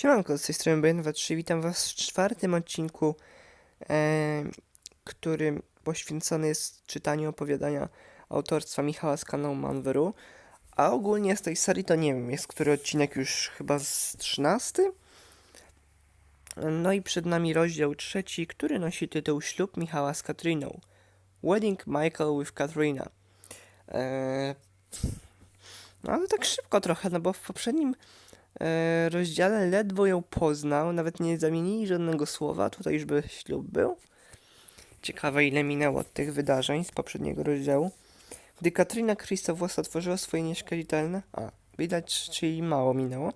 Siemanko, z tej strony BN23, witam was w czwartym odcinku, e, którym poświęcony jest czytaniu opowiadania autorstwa Michała z kanału Manweru. A ogólnie z tej serii to nie wiem, jest który odcinek już chyba z 13? No i przed nami rozdział trzeci, który nosi tytuł Ślub Michała z Katriną. Wedding Michael with Katrina. E, no ale tak szybko trochę, no bo w poprzednim rozdziale ledwo ją poznał, nawet nie zamienili żadnego słowa, tutaj już by ślub był. Ciekawe ile minęło od tych wydarzeń z poprzedniego rozdziału. Gdy Katrina Krzysztof otworzyła swoje nieskazitelne, a widać, czyli mało minęło,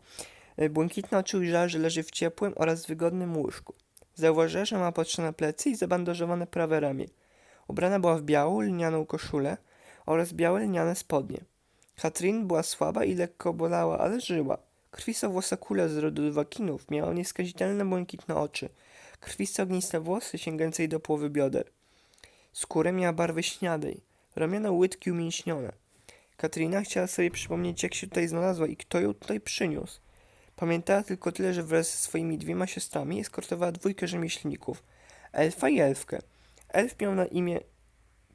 e, błękitne oczy ujrzała, że leży w ciepłym oraz wygodnym łóżku. Zauważyła, że ma patrzone plecy i zabandażowane prawe ramię. Ubrana była w białą, lnianą koszulę oraz białe lniane spodnie. Katrin była słaba i lekko bolała, ale żyła. Krwista włosa kula z rodu wakinów miała nieskazitelne błękitne oczy. Krwiste ogniste włosy sięgające do połowy bioder. Skórę miała barwy śniadej. Ramiona łydki umięśnione. Katrina chciała sobie przypomnieć, jak się tutaj znalazła i kto ją tutaj przyniósł. Pamiętała tylko tyle, że wraz ze swoimi dwiema siostrami eskortowała dwójkę rzemieślników. Elfa i elfkę. Elf miał na imię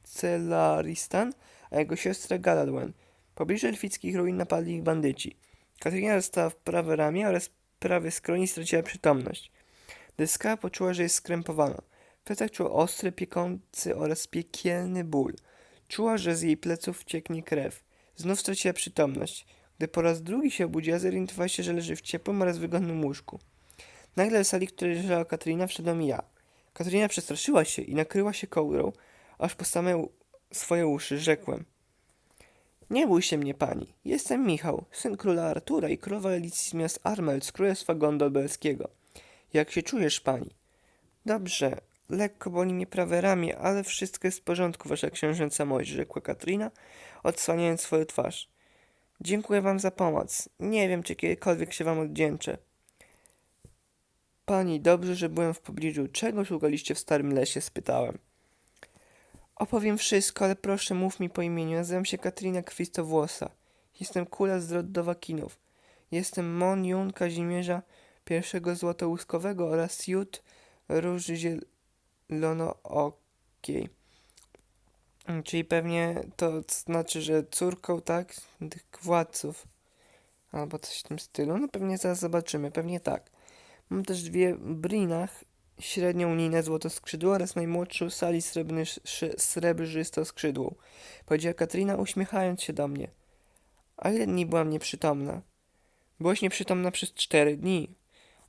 Celaristan, a jego siostrę Galadwen. Pobliżu elfickich ruin napadli ich bandyci. Katrina dostała w prawe ramię oraz prawy skroń i straciła przytomność. Deska poczuła, że jest skrępowana. W plecach czuła ostry, piekący oraz piekielny ból. Czuła, że z jej pleców cieknie krew. Znów straciła przytomność. Gdy po raz drugi się obudziła, zorientowała się, że leży w ciepłym oraz wygodnym łóżku. Nagle do sali, w której leżała Katrina, wszedłem ja. Katrina przestraszyła się i nakryła się kołdrą, aż po same swoje uszy rzekłem. Nie bój się mnie, pani. Jestem Michał, syn króla Artura i królowa Elicji z miast Armel z królestwa Gondolberskiego. Jak się czujesz, pani? Dobrze, lekko boli mnie prawe ramię, ale wszystko jest w porządku, wasza księżęca mość, rzekła Katrina, odsłaniając swoją twarz. Dziękuję wam za pomoc. Nie wiem, czy kiedykolwiek się wam oddzięczę. Pani, dobrze, że byłem w pobliżu. Czego szukaliście w starym lesie? spytałem. Opowiem wszystko, ale proszę mów mi po imieniu. Nazywam się Katrina Krwistowłosa. Jestem kula z rodu Wakinów. Jestem Mon Jun Kazimierza I Złotołuskowego oraz Jut Róży Zielonookiej. Czyli pewnie to znaczy, że córką, tak? Tych władców. Albo coś w tym stylu. No pewnie zaraz zobaczymy. Pewnie tak. Mam też dwie brinach średnią linę złotoskrzydło oraz najmłodszą sali srebrzystoskrzydłą. Powiedziała Katrina, uśmiechając się do mnie. A ile dni byłam nieprzytomna? Byłaś nieprzytomna przez cztery dni.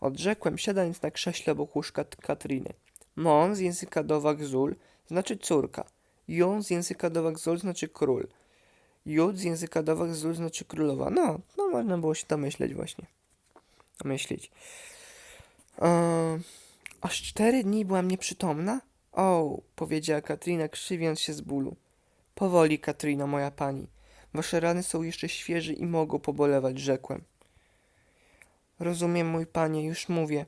Odrzekłem, siadając na krześle obok łóżka Katriny. Mon z języka Dowak-Zul znaczy córka. Jon z języka Dowak-Zul znaczy król. Jud z języka Dowak-Zul znaczy królowa. No, no można było się domyśleć właśnie. Domyślić. Ehm, Aż cztery dni byłam nieprzytomna? O, powiedziała Katrina, krzywiąc się z bólu. Powoli, Katrino, moja pani. Wasze rany są jeszcze świeże i mogą pobolewać, rzekłem. Rozumiem, mój panie, już mówię.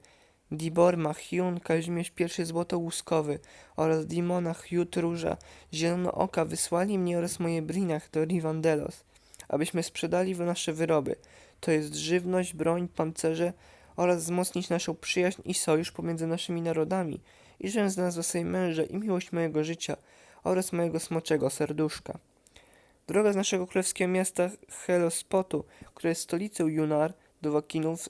Dibor, Hyun, Kazimierz I Złotołuskowy oraz Dimona, Hyut Róża, Zielonooka wysłali mnie oraz moje brinach do Rivandelos, abyśmy sprzedali nasze wyroby, to jest żywność, broń, pancerze oraz wzmocnić naszą przyjaźń i sojusz pomiędzy naszymi narodami i żebym znalazła sobie męża i miłość mojego życia oraz mojego smoczego serduszka. Droga z naszego królewskiego miasta Hellespotu, które jest stolicą Junar, do Wakinów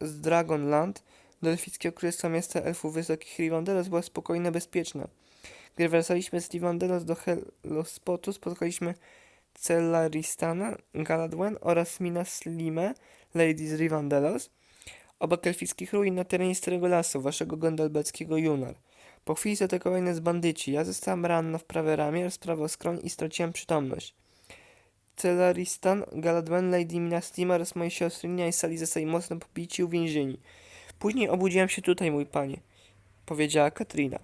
z Dragonland, do elfickiego królestwa miasta elfów wysokich Rivandelos była spokojna, bezpieczna. Gdy wracaliśmy z Rivandelos do Hellespotu, spotkaliśmy Celaristana, Galadwen oraz Minas Slime, Lady z Rivandelos, obok elfickich ruin na terenie Starego Lasu, waszego gondalbeckiego Junar. Po chwili zaatakowali nas bandyci. Ja zostałam ranna w prawe ramię, rozprawał skroń i straciłam przytomność. Celaristan, Galadwen, Lady Minastima oraz moje siostry Nia i Sali zostali mocno pobici i uwięzieni. Później obudziłam się tutaj, mój panie, powiedziała Katrina.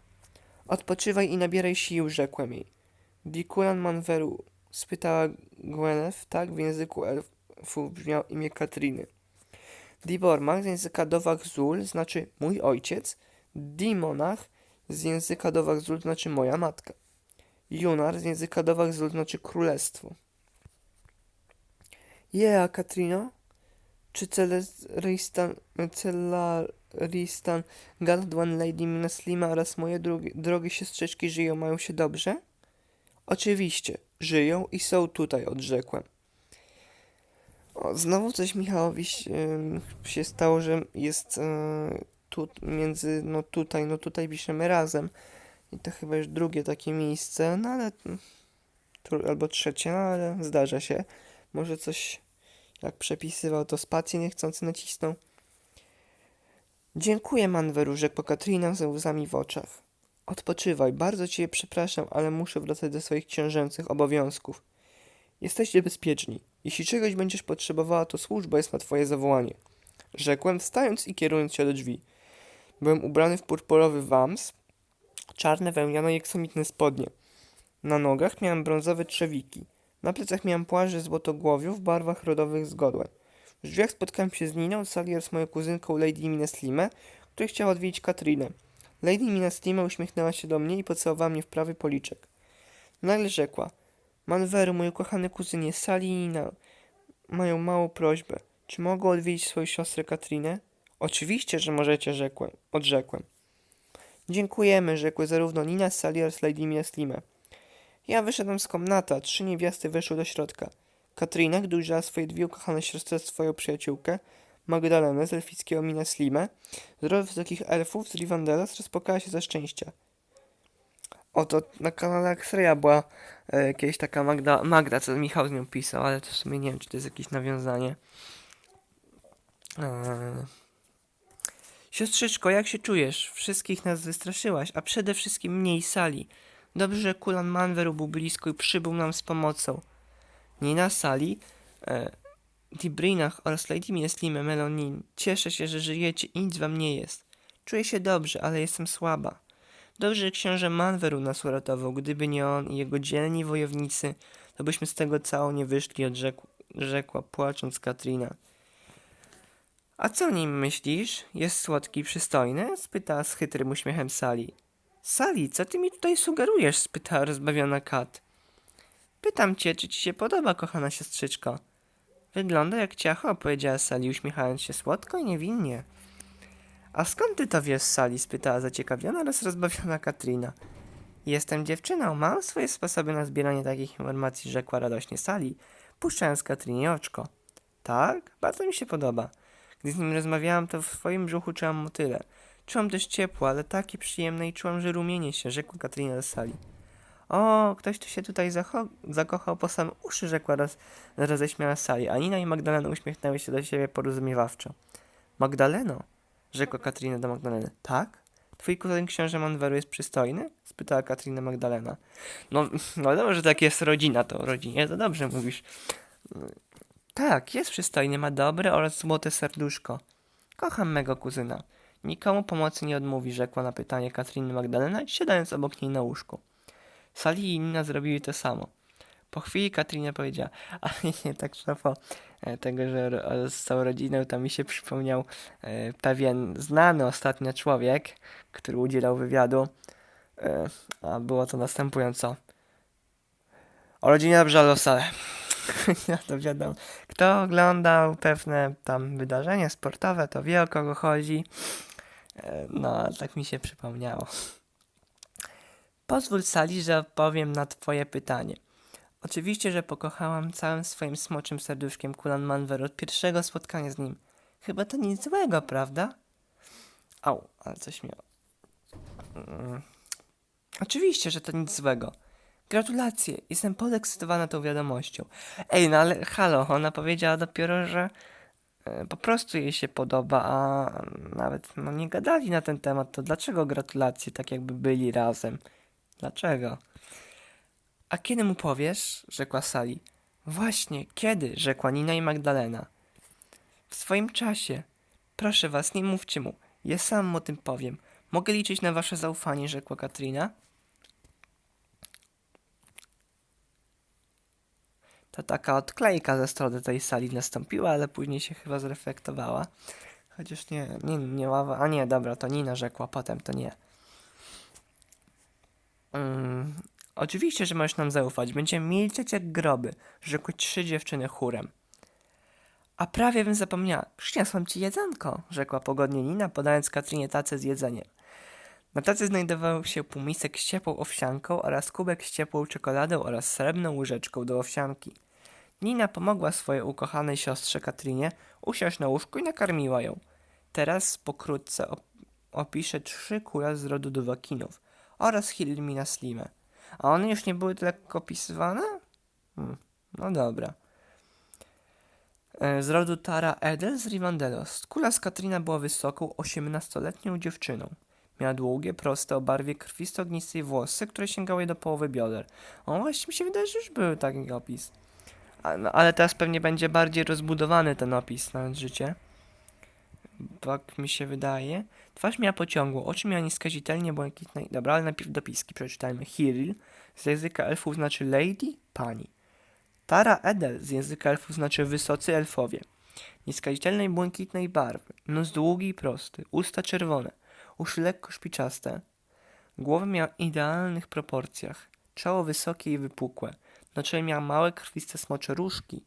Odpoczywaj i nabieraj sił, rzekłem jej. Dikulan Manveru, spytała Gwyneth, tak w języku elfów brzmiał imię Katriny. Dibormach z języka Dowak Zul znaczy mój ojciec, Dimonach z języka Dowak Zul znaczy moja matka. Junar z języka Dowak Zul znaczy królestwo. Yeah, Katrino? Czy Celaristan, Galadwan, Lady Minaslima oraz moje drogie, siostrzyczki żyją, mają się dobrze? Oczywiście, żyją i są tutaj, odrzekłem. Znowu coś Michałowi się, stało, że jest yy, tu, między, no tutaj, no tutaj piszemy razem. I to chyba już drugie takie miejsce, no ale, mm, albo trzecie, no ale zdarza się. Może coś, jak przepisywał, to spację niechcący nacisnął. Dziękuję, Manweru, rzekła Katrina ze łzami w oczach. Odpoczywaj, bardzo cię przepraszam, ale muszę wracać do swoich książęcych obowiązków. Jesteście bezpieczni. Jeśli czegoś będziesz potrzebowała, to służba jest na twoje zawołanie. Rzekłem, wstając i kierując się do drzwi. Byłem ubrany w purpurowy wams, czarne wełniane i aksamitne spodnie. Na nogach miałem brązowe trzewiki. Na plecach miałem płaszcz złotogłowiu w barwach rodowych z godłem. W drzwiach spotkałem się z Niną, Salier z moją kuzynką Lady Mineslimę, która chciała odwiedzić Katrinę. Lady Mineslima uśmiechnęła się do mnie i pocałowała mnie w prawy policzek. Nagle rzekła, Manweru, mój ukochany kuzynie, Sali i Nina mają małą prośbę. Czy mogę odwiedzić swoją siostrę Katrinę? Oczywiście, że możecie, rzekłem, odrzekłem. Dziękujemy, rzekły zarówno Nina, Sali oraz Lady Mineslimę. Ja wyszedłem z komnaty, trzy niewiasty weszły do środka. Katrina, gdy ujrzała swoje dwie ukochane siostry, swoją przyjaciółkę, Magdalenę z elfickiego Mineslimę, z rodu wysokich elfów z Rivandela, rozpłakała się ze szczęścia. Oto na kanale X-Raya była e, kiedyś taka Magda, Magda, co Michał z nią pisał, ale to w sumie nie wiem, czy to jest jakieś nawiązanie. Eee. Siostrzyczko, jak się czujesz? Wszystkich nas wystraszyłaś, a przede wszystkim mnie i Sali. Dobrze, że Kulan Manweru był blisko i przybył nam z pomocą. Nina Sali, e, Dibrinach oraz Lady Mineslime Melonin. Cieszę się, że żyjecie i nic wam nie jest. Czuję się dobrze, ale jestem słaba. Dobrze, książę Manweru nas uratował. Gdyby nie on i jego dzielni wojownicy, to byśmy z tego cało nie wyszli, odrzekł, rzekła płacząc Katrina. A co o nim myślisz? Jest słodki i przystojny? spytała z chytrym uśmiechem Sali. Sali, co ty mi tutaj sugerujesz? spytała rozbawiona Kat. Pytam cię, czy ci się podoba, kochana siostrzyczko. Wygląda jak ciacho, powiedziała Sali, uśmiechając się słodko i niewinnie. A skąd ty to wiesz, Sali? spytała zaciekawiona oraz rozbawiona Katrina. Jestem dziewczyną, mam swoje sposoby na zbieranie takich informacji, rzekła radośnie Sali, puszczając Katrinie oczko. Tak? Bardzo mi się podoba. Gdy z nim rozmawiałam, to w swoim brzuchu czułam motyle. Czułam też ciepło, ale takie przyjemne i czułam, że rumienie się, rzekła Katrina do Sali. O, ktoś tu się tutaj zakochał po same uszy, rzekła roz- roześmiała Sali, a Nina i Magdalena uśmiechnęły się do siebie porozumiewawczo. Magdaleno, rzekła Katrina do Magdaleny. Tak? Twój kuzyn książę Manweru jest przystojny? spytała Katrina Magdalena. No, no dobrze, tak jest rodzina, to rodzinie, to dobrze mówisz. Tak, jest przystojny, ma dobre oraz złote serduszko. Kocham mego kuzyna. Nikomu pomocy nie odmówi, rzekła na pytanie Katriny Magdalena, siadając obok niej na łóżku. Sali i Nina zrobili to samo. Po chwili Katrina powiedziała, ale nie tak e, tego, że z całą rodziną, to mi się przypomniał e, pewien znany ostatnio człowiek, który udzielał wywiadu, e, a było to następująco. O rodzinie dobrze losale. ja to wiadomo. Kto oglądał pewne tam wydarzenia sportowe, to wie o kogo chodzi. E, No, tak mi się przypomniało. Pozwól Sali, że odpowiem na twoje pytanie. Oczywiście, że pokochałam całym swoim smoczym serduszkiem Kulan Manwer od pierwszego spotkania z nim. Chyba to nic złego, prawda? Au, ale coś miało. Mm. Oczywiście, że to nic złego. Gratulacje, jestem podekscytowana tą wiadomością. Ej, no ale halo, ona powiedziała dopiero, że e, po prostu jej się podoba, a nawet no, nie gadali na ten temat, to dlaczego gratulacje, tak jakby byli razem? Dlaczego? A kiedy mu powiesz? rzekła Sali. Właśnie, kiedy? rzekła Nina i Magdalena. W swoim czasie. Proszę was, nie mówcie mu. Ja sam mu o tym powiem. Mogę liczyć na wasze zaufanie, rzekła Katrina. To taka odklejka ze strony tej sali nastąpiła, ale później się chyba zreflektowała. Chociaż nie, nie, nie ława. A nie, dobra, to Nina rzekła potem, to nie. Mm, oczywiście, że możesz nam zaufać. Będziemy milczeć jak groby, rzekły trzy dziewczyny chórem. A prawie bym zapomniała. Przyniosłam ci jedzonko, rzekła pogodnie Nina, podając Katrinie tacę z jedzeniem. Na tacy znajdował się półmisek z ciepłą owsianką oraz kubek z ciepłą czekoladą oraz srebrną łyżeczką do owsianki. Nina pomogła swojej ukochanej siostrze Katrinie usiąść na łóżku i nakarmiła ją. Teraz pokrótce op- opiszę trzy kula z rodu Duwakinów oraz Hilmina Slimę. A one już nie były tak opisywane? Hmm, no dobra. E, Z rodu Tara Edel z Rivandelos. Kula z Katrina była wysoką, 18-letnią dziewczyną. Miała długie, proste, o barwie krwisto-ognistej włosy, które sięgały do połowy bioder. O, właśnie mi się wydaje, że już był taki opis. A, no, ale teraz pewnie będzie bardziej rozbudowany ten opis na życie. Tak mi się wydaje. Twarz miała pociągłą, oczy miała nieskazitelnie błękitne. Dobra, ale najpierw dopiski przeczytajmy. Hiril z języka elfów znaczy lady, pani. Tara Edel z języka elfów znaczy wysocy elfowie. Nieskazitelnej błękitnej barwy, nos długi i prosty, usta czerwone, uszy lekko szpiczaste. Głowę miała idealnych proporcjach, czoło wysokie i wypukłe, na czele miała małe krwiste smocze różki,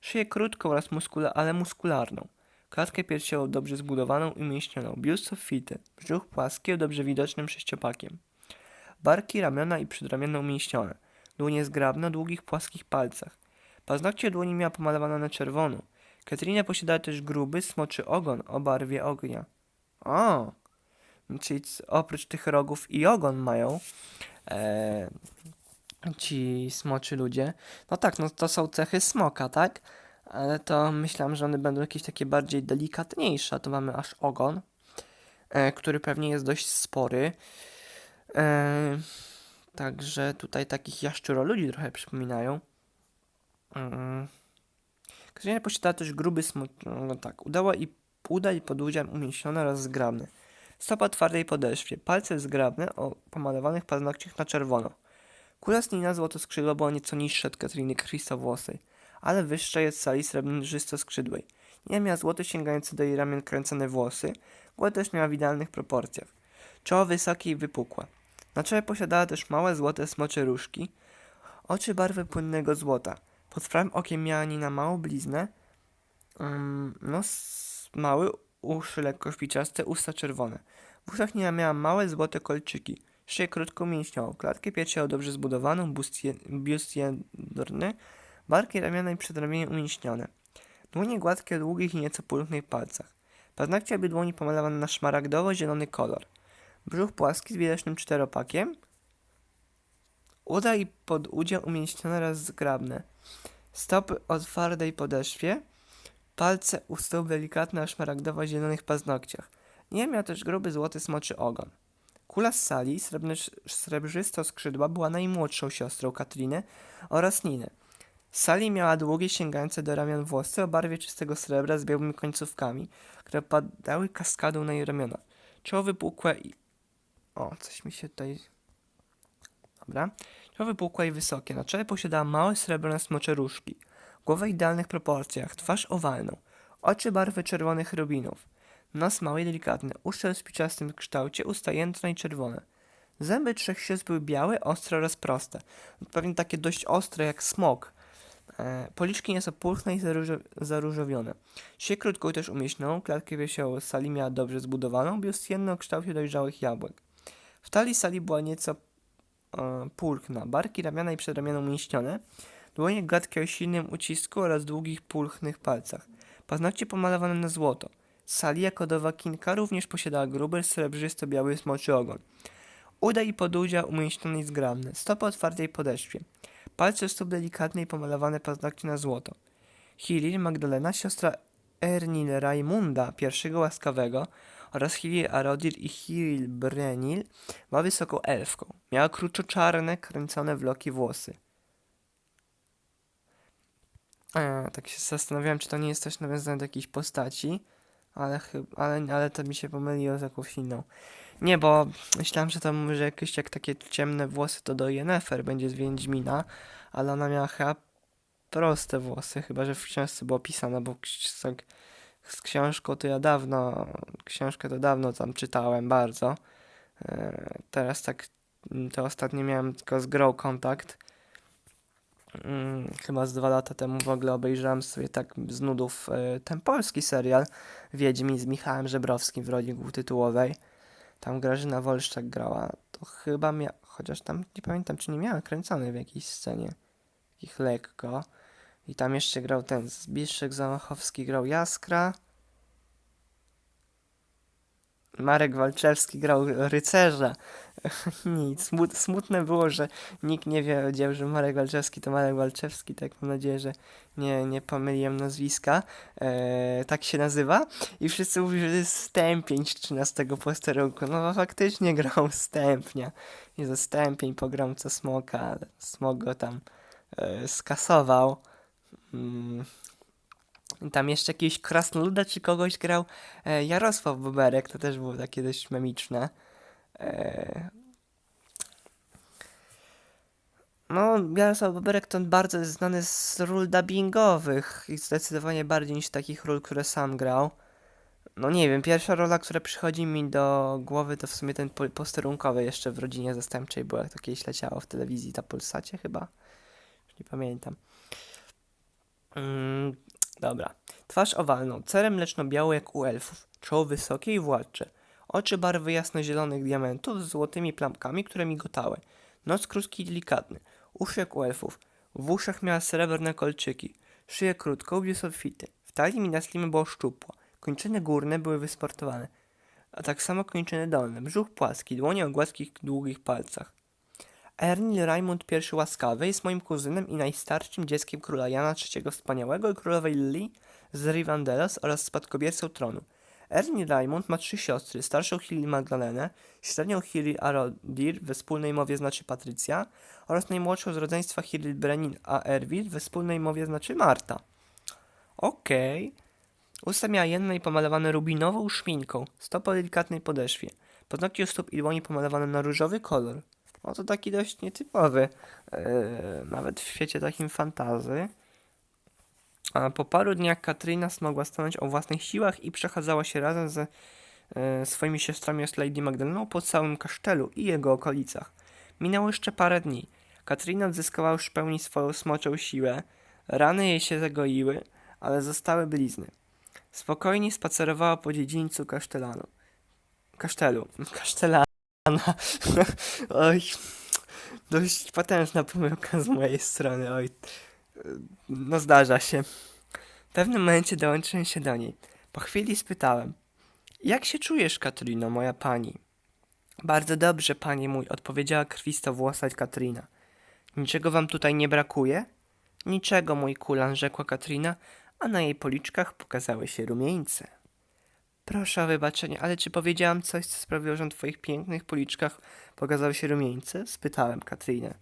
szyję krótką oraz muskula, ale muskularną, klatkę piersiową dobrze zbudowaną i mięśnioną, biust obfity, brzuch płaski o dobrze widocznym sześciopakiem. Barki, ramiona i przedramiona umięśnione, dłonie zgrabne o długich płaskich palcach. Paznokcie dłoni miała pomalowane na czerwono. Katrina posiadała też gruby, smoczy ogon o barwie ognia. O! Czyli oprócz tych rogów i ogon mają e, ci smoczy ludzie. No tak, no to są cechy smoka, tak? Ale to myślałem, że one będą jakieś takie bardziej delikatniejsze. A tu mamy aż ogon, e, który pewnie jest dość spory. E, także tutaj takich jaszczuroludzi trochę przypominają. Mm. Katarzyna posiadała też gruby smok... No tak, udała i uda i umięśnione oraz zgrabne. Stopa twardej podeszwie, palce zgrabne o pomalowanych paznokciach na czerwono. Kula z Nina złoto-skrzydła była nieco niższa od Katriny krwistowłosej, ale wyższa jest sali srebrzysto-skrzydłej. Nina miała złoto sięgające do jej ramion kręcone włosy, głowę też miała w idealnych proporcjach. Czoło wysokie i wypukłe. Na czele posiadała też małe złote smocze różki, oczy barwy płynnego złota. Pod prawym okiem miała Nina małą bliznę, um, nos mały, uszy lekko szpiczaste, usta czerwone. W uszach Nina miała małe złote kolczyki, szyję krótką mięśniową, klatkę piersiową dobrze zbudowaną, biust jędrny, barki ramiona i przedramienie umięśnione. Dłonie gładkie o długich i nieco pulchnych palcach. Paznokcie obie dłoni pomalowane na szmaragdowo-zielony kolor. Brzuch płaski z widocznym czteropakiem. Uda i podudzia umięśnione oraz zgrabne. Stopy o twardej podeszwie. Palce u stóp delikatne o szmaragdowo-zielonych paznokciach. Nie miał też gruby złoty smoczy ogon. Kula z sali, srebrny- srebrzysto-skrzydła, była najmłodszą siostrą Katriny oraz Niny. Sali miała długie, sięgające do ramion włosy o barwie czystego srebra z białymi końcówkami, które padały kaskadą na jej ramiona. Czoło wypukłe i... O, coś mi się tutaj... Dobra. Czoło wypukłe i wysokie. Na czele posiadała małe srebrne smocze różki. Głowę w idealnych proporcjach, twarz owalną, oczy barwy czerwonych rubinów, nos mały i delikatny, uszy o spiczastym kształcie, usta jędrne i czerwone. Zęby trzech sióstr były białe, ostre oraz proste. Pewnie takie dość ostre jak smok. E, policzki nieco pulchne i zaróżo- zaróżowione. Szyję krótką też umieśnioną, klatkę piersiową sali miała dobrze zbudowaną, biust jenny o kształcie dojrzałych jabłek. W talii sali była nieco e, pulchna, barki, ramiona i przedramiona umięśnione, dłonie gładkie o silnym ucisku oraz długich, pulchnych palcach. Paznokcie pomalowane na złoto. Sali jako dowakinka również posiadała gruby, srebrzysto-biały smoczy ogon. Uda i podudzia umięśnione i zgrabne, stopy o twardej podeszwie. Palce stóp i pomalowane paznokcie na złoto. Hilil Magdalena, siostra Ernil Raimunda, pierwszego łaskawego, oraz Hilil Arodir i Hilil Brenil była wysoką elfką. Miała kruczo-czarne, kręcone w loki włosy. E, tak się zastanawiałem, czy to nie jest też nawiązane do jakiejś postaci, ale, ale, ale to mi się pomyliło z jakąś inną. Nie, bo myślałem, że to może jakieś jak takie ciemne włosy to do Yennefer będzie z Wiedźmina, ale ona miała chyba proste włosy, chyba że w książce było pisane, bo tak z książką to ja dawno, książkę to dawno tam czytałem bardzo. E, teraz tak, mm, to ostatnio miałem tylko z grą kontakt. mm, chyba z dwa lata temu w ogóle obejrzałem sobie tak z nudów e, ten polski serial Wiedźmin z Michałem Żebrowskim w roli tytułowej. Tam Grażyna Wolszczak grała. To chyba miała, chociaż tam nie pamiętam, czy nie miała kręcony w jakiejś scenie. Ich lekko. I tam jeszcze grał ten Zbigniew Zamachowski, grał Jaskra. Marek Walczewski grał rycerza. Nic. Smut, smutne było, że nikt nie wiedział, że Marek Walczewski to Marek Walczewski. Tak mam nadzieję, że nie, nie pomyliłem nazwiska. Eee, tak się nazywa. I wszyscy mówią, że to jest stępień z 13 posterunku. No faktycznie grał stępnia. I ze stępień pograł co smoka, smok go tam e, skasował. Mm. Tam jeszcze jakiegoś krasnoluda czy kogoś grał e, Jarosław Boberek, to też było takie dość memiczne. E, no, Jarosław Boberek to bardzo jest znany z ról dubbingowych i zdecydowanie bardziej niż takich ról, które sam grał. No nie wiem, pierwsza rola, która przychodzi mi do głowy to w sumie ten po- posterunkowy jeszcze w Rodzinie Zastępczej było, jak to kiedyś leciało w telewizji, ta Polsacie chyba. Już nie pamiętam. Dobra. Twarz owalną, cerem mleczno-białą jak u elfów, czoło wysokie i władcze, oczy barwy jasno-zielonych diamentów z złotymi plamkami, które migotały, nos krótki i delikatny, uszy jak u elfów, w uszach miała srebrne kolczyki, szyję krótką, obie sofity, w talii mi na slimy było szczupła, kończyny górne były wysportowane, a tak samo kończyny dolne, brzuch płaski, dłonie o gładkich, długich palcach. Ernil Raimund I Łaskawy jest moim kuzynem i najstarszym dzieckiem króla Jana III Wspaniałego i królowej Lili z Rivandelos oraz spadkobiercą tronu. Ernil Raimund ma trzy siostry, starszą Hilli Magdalenę, średnią Hilli Arodir, we wspólnej mowie znaczy Patrycja, oraz najmłodszą z rodzeństwa Hilli Brenin a Erwil, we wspólnej mowie znaczy Marta. Okej. Usta miała jenne i pomalowane rubinową szminką, stopy o delikatnej podeszwie. Paznokcie u stóp i dłoni pomalowane na różowy kolor. No to taki dość nietypowy, yy, nawet w świecie takim fantazy. A po paru dniach Katrina smogła stanąć o własnych siłach i przechadzała się razem ze e, swoimi siostrami z Lady Magdaleną po całym kasztelu i jego okolicach. Minęło jeszcze parę dni. Katrina odzyskała już w pełni swoją smoczą siłę, rany jej się zagoiły, ale zostały blizny. Spokojnie spacerowała po dziedzińcu kasztelanu. Kasztelu. Kasztelana. Oj, dość potężna pomyłka z mojej strony, oj. No zdarza się. W pewnym momencie dołączyłem się do niej. Po chwili spytałem. Jak się czujesz, Katrino, moja pani? Bardzo dobrze, panie mój, odpowiedziała krwistowłosa Katrina. Niczego wam tutaj nie brakuje? Niczego, mój kulan, rzekła Katrina, a na jej policzkach pokazały się rumieńce. Proszę o wybaczenie, ale czy powiedziałam coś, co sprawiło, że na twoich pięknych policzkach pokazały się rumieńce? Spytałem Katrinę.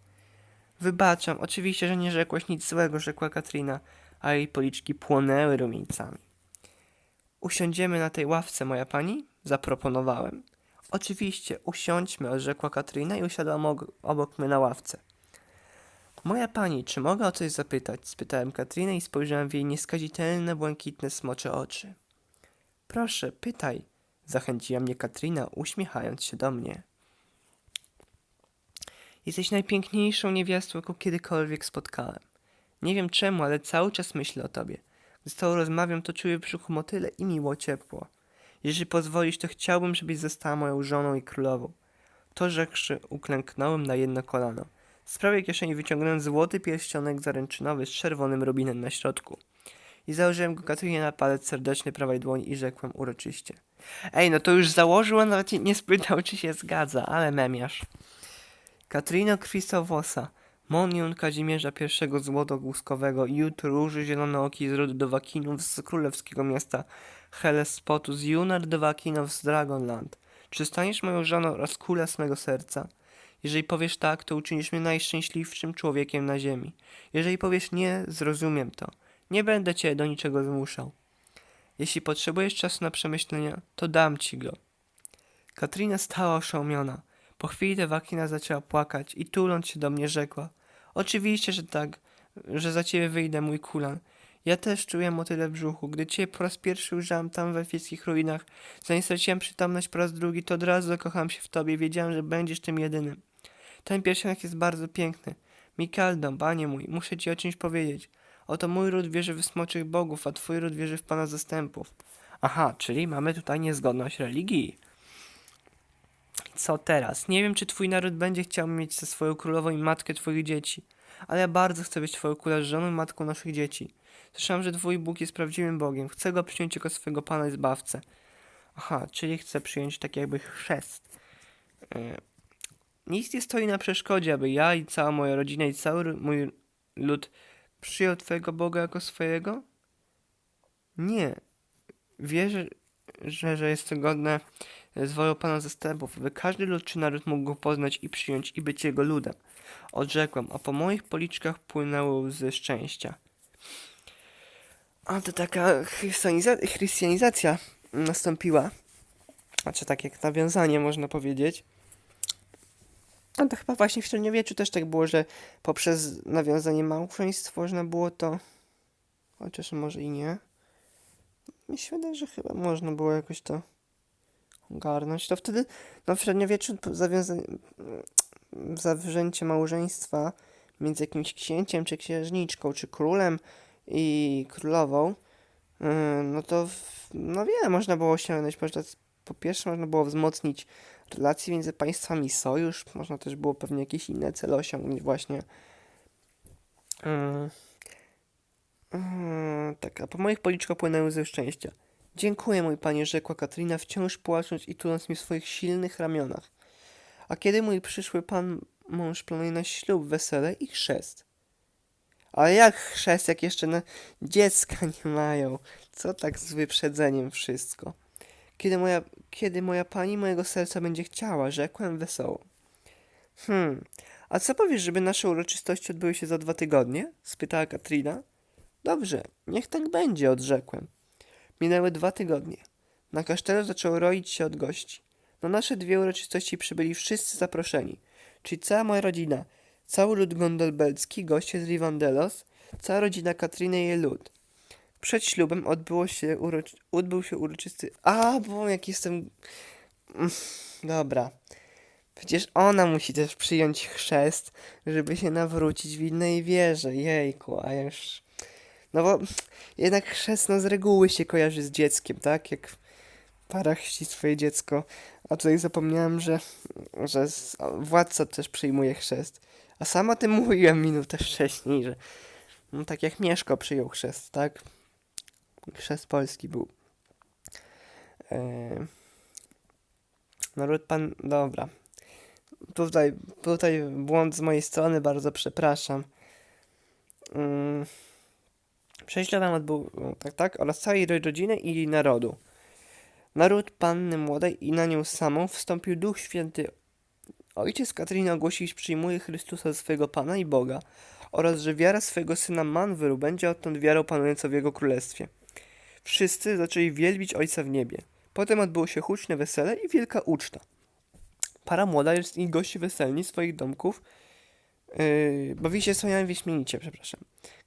Wybaczam, oczywiście, że nie rzekłeś nic złego, rzekła Katrina, a jej policzki płonęły rumieńcami. Usiądziemy na tej ławce, moja pani? Zaproponowałem. Oczywiście, usiądźmy, odrzekła Katrina i usiadła obok mnie na ławce. Moja pani, czy mogę o coś zapytać? spytałem Katrinę i spojrzałem w jej nieskazitelne, błękitne, smocze oczy. Proszę, pytaj, zachęciła mnie Katrina, uśmiechając się do mnie. Jesteś najpiękniejszą niewiastą, jaką kiedykolwiek spotkałem. Nie wiem czemu, ale cały czas myślę o tobie. Gdy z tobą rozmawiam, to czuję w brzuchu motyle i miło ciepło. Jeżeli pozwolisz, to chciałbym, żebyś została moją żoną i królową. To rzekłszy, uklęknąłem na jedno kolano. Z prawej kieszeni wyciągnąłem złoty pierścionek zaręczynowy z czerwonym rubinem na środku. I założyłem go Katrinie na palec serdeczny prawej dłoni i rzekłem uroczyście. Ej, no to już założył, a nawet nie spytał, czy się zgadza, ale memiarz. Katrino Krwistowosa, Monion Kazimierza I Złotogłuskowego, Jut Róży Zielonooki z rodu Dowakinów z królewskiego miasta Hellespotu, z Junar Dowakinów z Dragonland. Czy staniesz moją żoną oraz królem mego serca? Jeżeli powiesz tak, to uczynisz mnie najszczęśliwszym człowiekiem na ziemi. Jeżeli powiesz nie, zrozumiem to. Nie będę cię do niczego zmuszał. Jeśli potrzebujesz czasu na przemyślenia, to dam ci go. Katrina stała oszołomiona. Po chwili Dewakina zaczęła płakać i tuląc się do mnie rzekła. Oczywiście, że tak, że za ciebie wyjdę, mój kulan. Ja też czuję motyle w brzuchu. Gdy cię po raz pierwszy ujrzałem tam we elfickich ruinach, zanim straciłem przytomność po raz drugi, to od razu zakochałem się w tobie. Wiedziałem, że będziesz tym jedynym. Ten pierścionek jest bardzo piękny. Mikaldo, panie mój, muszę ci o czymś powiedzieć. Oto mój ród wierzy w smoczych bogów, a twój ród wierzy w pana zastępów. Aha, czyli mamy tutaj niezgodność religii. Co teraz? Nie wiem, czy twój naród będzie chciał mieć za swoją królową i matkę twoich dzieci, ale ja bardzo chcę być twoją królewną i matką naszych dzieci. Słyszałem, że twój Bóg jest prawdziwym Bogiem. Chcę go przyjąć jako swojego Pana i Zbawcę. Aha, czyli chcę przyjąć tak jakby chrzest. E, nic nie stoi na przeszkodzie, aby ja i cała moja rodzina i cały mój lud przyjął twojego Boga jako swojego? Nie. Wierzę, że, że jest to godne z wolą Pana zastępów, aby każdy lud czy naród mógł go poznać i przyjąć i być jego ludem. Odrzekłem, a po moich policzkach płynęły łzy szczęścia. A to taka chrystianiza- chrystianizacja nastąpiła. Znaczy tak jak nawiązanie można powiedzieć. No to chyba właśnie w średniowieczu też tak było, że poprzez nawiązanie małżeństw można było to... Chociaż może i nie. Wydaje, że chyba można było jakoś to ogarnąć. To wtedy, no w średniowieczu zawrzęcie małżeństwa między jakimś księciem, czy księżniczką, czy królem i królową, yy, no to, w- no wiele można było osiągnąć. Po pierwsze, można było wzmocnić relacje między państwami, sojusz, można też było pewnie jakieś inne cele osiągnąć właśnie. Yy, yy, tak, a po moich policzkach płynęły ze szczęścia. Dziękuję, mój panie, rzekła Katrina, wciąż płacząc i tuląc mnie w swoich silnych ramionach. A kiedy mój przyszły pan mąż planuje na ślub, wesele i chrzest? Ale jak chrzest, jak jeszcze na dziecka nie mają? Co tak z wyprzedzeniem wszystko? Kiedy moja, kiedy moja pani mojego serca będzie chciała, rzekłem wesoło. Hmm, a co powiesz, żeby nasze uroczystości odbyły się za dwa tygodnie? spytała Katrina. Dobrze, niech tak będzie, odrzekłem. Minęły dwa tygodnie. Na kasztelu zaczęło roić się od gości. Na nasze dwie uroczystości przybyli wszyscy zaproszeni, czyli cała moja rodzina, cały lud gondolbelski, goście z Rivandelos, cała rodzina Katriny i lud. Przed ślubem odbyło się uroczy... odbył się uroczysty... A, bo jak jestem... Mm, Dobra. Przecież ona musi też przyjąć chrzest, żeby się nawrócić w innej wierze. Jejku, a już... No bo jednak chrzest no z reguły się kojarzy z dzieckiem, tak? Jak para chrzci swoje dziecko. A tutaj zapomniałem, że, że władca też przyjmuje chrzest. A sama o tym mówiłem minutę wcześniej, że no, tak jak Mieszko przyjął chrzest, tak? Chrzest polski był. Eee... Naród pan... Dobra. Tutaj, tutaj błąd z mojej strony, bardzo przepraszam. Mm. Prześladem odbył, tak, tak, oraz całej rodziny i narodu. Naród panny młodej i na nią samą wstąpił Duch Święty. Ojciec Katriny ogłosił, iż przyjmuje Chrystusa swego Pana i Boga oraz, że wiara swego syna Manwyru będzie odtąd wiarą panującą w jego królestwie. Wszyscy zaczęli wielbić Ojca w niebie. Potem odbyło się huczne wesele i wielka uczta. Para młoda jest i goście weselni swoich domków yy, bawili się słoniami wyśmienicie, przepraszam.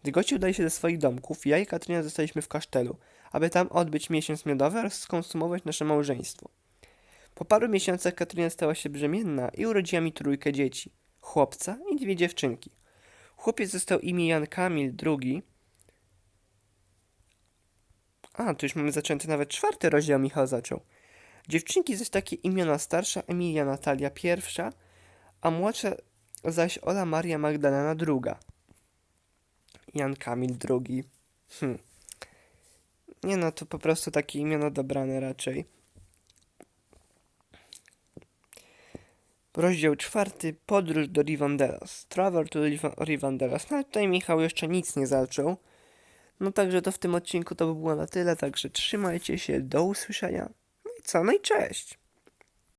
Gdy goście udali się ze swoich domków, ja i Katryna zostaliśmy w kasztelu, aby tam odbyć miesiąc miodowy oraz skonsumować nasze małżeństwo. Po paru miesiącach Katryna stała się brzemienna i urodziła mi trójkę dzieci. Chłopca i dwie dziewczynki. Chłopiec został imię Jan Kamil II. A, tu już mamy zaczęty nawet czwarty rozdział Michał zaczął. Dziewczynki zaś takie imiona starsza Emilia Natalia I, a młodsza zaś Ola Maria Magdalena II. Jan Kamil II. Hm. Nie no, to po prostu takie imiona dobrane raczej. Rozdział czwarty. Podróż do Rivandelos. Travel to Riva- Rivandelos. No tutaj Michał jeszcze nic nie zaczął. No także to w tym odcinku to by było na tyle, także trzymajcie się, do usłyszenia. No i co, no i cześć.